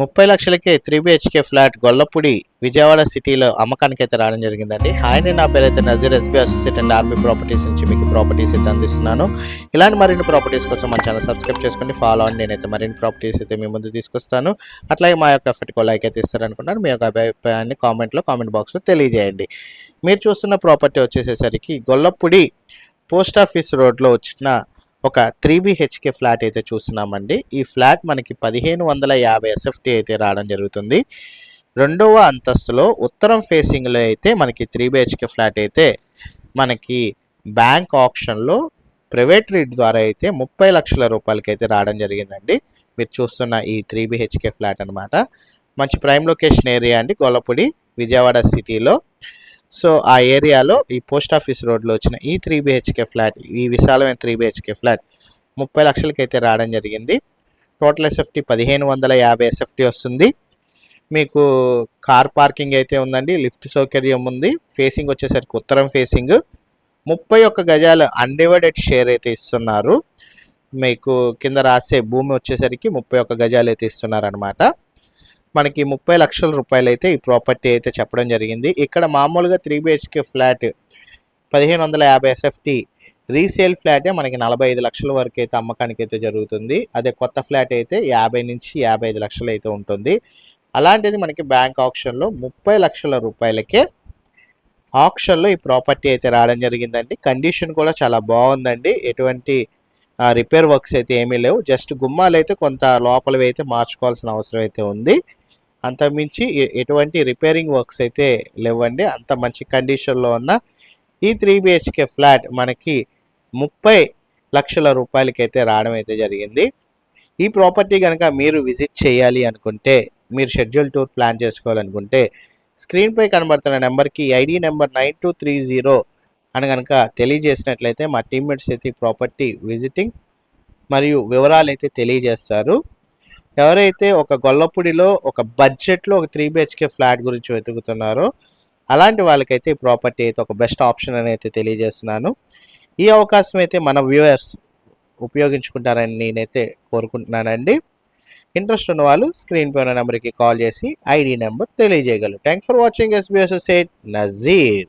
ముప్పై లక్షలకే three BHK flat Gollapudi Vijayawada సిటీలో అమ్మకానికి అయితే రావడం జరిగిందండి. హాయ్ నేను నా పేరైతే Nazeer SB associate and RB properties నుంచి మీకు ప్రాపర్టీస్ అయితే అందిస్తున్నాను. ఇలాంటి మరిన్ని ప్రాపర్టీస్ కోసం మన ఛానల్ సబ్స్క్రైబ్ చేసుకోండి ఫాలో అండి నేనైతే మరిన్ని ప్రాపర్టీస్ అయితే మీ ముందు తీసుకొస్తాను. అట్లాగే మా యొక్క ఎఫర్ట్కి లైక్ అయితే ఇస్తారనుకున్నాను మీ యొక్క అభిప్రాయాన్ని కామెంట్లో కామెంట్ బాక్స్లో తెలియజేయండి. మీరు చూస్తున్న ప్రాపర్టీ వచ్చేసేసరికి గొల్లపూడి పోస్ట్ ఆఫీస్ రోడ్లో వచ్చిన ఒక త్రీ బిహెచ్కే ఫ్లాట్ అయితే చూస్తున్నామండి. ఈ ఫ్లాట్ మనకి పదిహేను వందల యాభై ఎస్ఎఫ్టీ అయితే రావడం జరుగుతుంది. రెండవ అంతస్తులో ఉత్తరం ఫేసింగ్లో అయితే మనకి త్రీ బిహెచ్కే ఫ్లాట్ అయితే మనకి బ్యాంక్ ఆప్షన్లో ప్రైవేట్ రీడ్ ద్వారా అయితే ముప్పై లక్షల రూపాయలకి అయితే రావడం జరిగిందండి. మీరు చూస్తున్న ఈ త్రీ బిహెచ్కే ఫ్లాట్ అనమాట మంచి ప్రైమ్ లొకేషన్ ఏరియా అండి గొల్లపూడి విజయవాడ సిటీలో సో ఆ ఏరియాలో ఈ పోస్ట్ ఆఫీస్ రోడ్లో వచ్చిన ఈ త్రీ బిహెచ్కే ఫ్లాట్ ఈ విశాలమైన త్రీ బిహెచ్కే ఫ్లాట్ ముప్పై లక్షలకైతే రావడం జరిగింది. టోటల్ ఎస్ఎఫ్టీ పదిహేను వందల యాభై ఎస్ఎఫ్టీ వస్తుంది. మీకు కార్ పార్కింగ్ అయితే ఉందండి లిఫ్ట్ సౌకర్యం ఉంది. ఫేసింగ్ వచ్చేసరికి ఉత్తరం ఫేసింగ్. ముప్పై ఒక్క గజాలు అన్డివైడెడ్ షేర్ అయితే ఇస్తున్నారు. మీకు కింద రాసే భూమి వచ్చేసరికి ముప్పై ఒక్క గజాలు అయితే ఇస్తున్నారు అనమాట మనకి ముప్పై లక్షల రూపాయలు అయితే ఈ ప్రాపర్టీ అయితే చెప్పడం జరిగింది. ఇక్కడ మామూలుగా త్రీ బిహెచ్కే ఫ్లాట్ పదిహేను వందల యాభై ఎస్ఎఫ్టీ రీసేల్ ఫ్లాటే మనకి నలభై ఐదు లక్షల వరకు అయితే అమ్మకానికి అయితే జరుగుతుంది. అదే కొత్త ఫ్లాట్ అయితే యాభై నుంచి యాభై ఐదు లక్షలు అయితే ఉంటుంది. అలాంటిది మనకి బ్యాంక్ ఆప్షన్లో ముప్పై లక్షల రూపాయలకే ఆప్షన్లో ఈ ప్రాపర్టీ అయితే రావడం జరిగిందండి. కండిషన్ కూడా చాలా బాగుందండి. ఎటువంటి రిపేర్ వర్క్స్ అయితే ఏమీ లేవు. జస్ట్ గుమ్మాలు అయితే కొంత లోపలవి అయితే మార్చుకోవాల్సిన అవసరం అయితే ఉంది. అంతకుమించి ఎటువంటి రిపేరింగ్ వర్క్స్ అయితే లేవండి. అంత మంచి కండిషన్లో ఉన్న ఈ త్రీ బిహెచ్కే ఫ్లాట్ మనకి ముప్పై లక్షల రూపాయలకి అయితే రావడం అయితే జరిగింది. ఈ ప్రాపర్టీ కనుక మీరు విజిట్ చేయాలి అనుకుంటే మీరు షెడ్యూల్ టూర్ ప్లాన్ చేసుకోవాలనుకుంటే స్క్రీన్పై కనబడుతున్న నెంబర్కి ID number nine two three zero అని కనుక తెలియజేసినట్లయితే మా టీమ్మేట్స్ అయితే ఈ ప్రాపర్టీ విజిటింగ్ మరియు వివరాలు అయితే తెలియజేస్తారు. ఎవరైతే ఒక గొల్లపూడిలో ఒక బడ్జెట్లో ఒక త్రీ బిహెచ్కే ఫ్లాట్ గురించి వెతుకుతున్నారో అలాంటి వాళ్ళకైతే ఈ ప్రాపర్టీ అయితే ఒక బెస్ట్ ఆప్షన్ అని అయితే తెలియజేస్తున్నాను. ఈ అవకాశం అయితే మన వ్యూవర్స్ ఉపయోగించుకుంటారని నేనైతే కోరుకుంటున్నానండి. ఇంట్రెస్ట్ ఉన్న వాళ్ళు స్క్రీన్ పై ఉన్న నెంబర్కి కాల్ చేసి ఐడి నెంబర్ తెలియజేయగలరు. Thanks for watching SBS set Nazeer